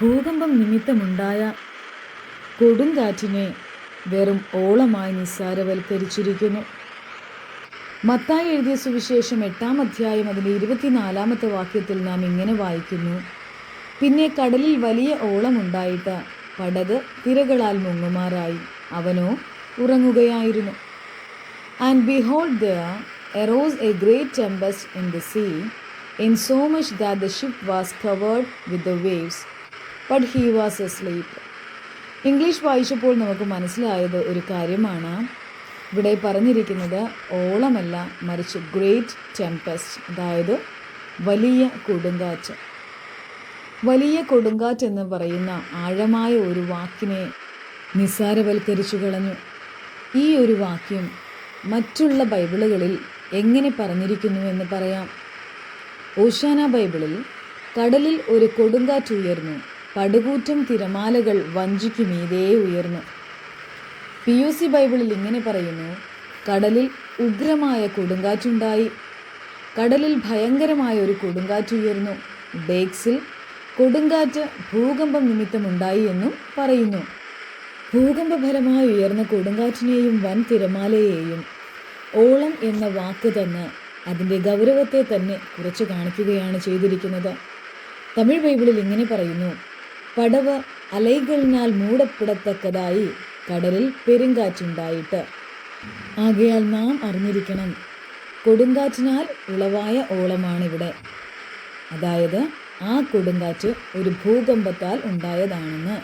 ഭൂകമ്പം നിമിത്തമുണ്ടായ കൊടുങ്കാറ്റിനെ വെറും ഓളമായി നിസ്സാരവൽക്കരിച്ചിരിക്കുന്നു. മത്തായി എഴുതിയ സുവിശേഷം എട്ടാം അധ്യായം അതിന്റെ ഇരുപത്തിനാലാമത്തെ വാക്യത്തിൽ നാം ഇങ്ങനെ വായിക്കുന്നു. പിന്നെ കടലിൽ വലിയ ഓളമുണ്ടായിട്ട് പടക് തിരകളാൽ മുങ്ങുമാറായി. അവനോ ഉറങ്ങുകയായിരുന്നു. And behold the arose a great tempest in the sea in so much that the ship was covered with the waves but he was asleep English വായിച്ചപ്പോൾ നമുക്ക് മനസ്സിലായത് ഒരു കാര്യമാണ്. ഇവിടെ പറഞ്ഞിരിക്കുന്നത് ഓളമല്ല മറിച്ച് ഗ്രേറ്റ് ടെമ്പസ്റ്റ് അതായത് വലിയ കൊടുങ്കാറ്റ്. വലിയ കൊടുങ്കാറ്റ് എന്ന് പറയുന്ന ആഴമായ ഒരു വാക്കിനെ നിസ്സാരവൽക്കരിച്ചു കളഞ്ഞു. ഈ ഒരു വാക്യം മറ്റുള്ള ബൈബിളുകളിൽ എങ്ങനെ പറഞ്ഞിരിക്കുന്നു എന്ന് പറയാം. ഓഷാന ബൈബിളിൽ കടലിൽ ഒരു കൊടുങ്കാറ്റ് ഉയർന്നു. പടുകൂറ്റം തിരമാലകൾ വഞ്ചിക്ക് മീതേ ഉയർന്നു. പി യു സി ബൈബിളിൽ ഇങ്ങനെ പറയുന്നു കടലിൽ ഉഗ്രമായ കൊടുങ്കാറ്റുണ്ടായി. കടലിൽ ഭയങ്കരമായ ഒരു കൊടുങ്കാറ്റ് ഉയർന്നു. ഡേക്സിൽ കൊടുങ്കാറ്റ് ഭൂകമ്പം നിമിത്തമുണ്ടായി എന്നും പറയുന്നു. ഭൂകമ്പഫലമായി ഉയർന്ന കൊടുങ്കാറ്റിനെയും വൻ തിരമാലയെയും ഓളം എന്ന വാക്ക് തന്നെ അതിന്റെ ഗൗരവത്തെ തന്നെ കുറച്ച് കാണിക്കുകയാണ് ചെയ്തിരിക്കുന്നത്. തമിഴ് ബൈബിളിൽ ഇങ്ങനെ പറയുന്നു പടവ് അലൈകളിനാൽ മൂടപ്പെടത്തക്കതായി കടലിൽ പെരുങ്കാറ്റുണ്ടായിട്ട്. ആകയാൽ നാം അറിഞ്ഞിരിക്കണം കൊടുങ്കാറ്റിനാൽ ഉളവായ ഓളമാണിവിടെ. അതായത് ആ കൊടുങ്കാറ്റ് ഒരു ഭൂകമ്പത്താൽ ഉണ്ടായതാണെന്ന്.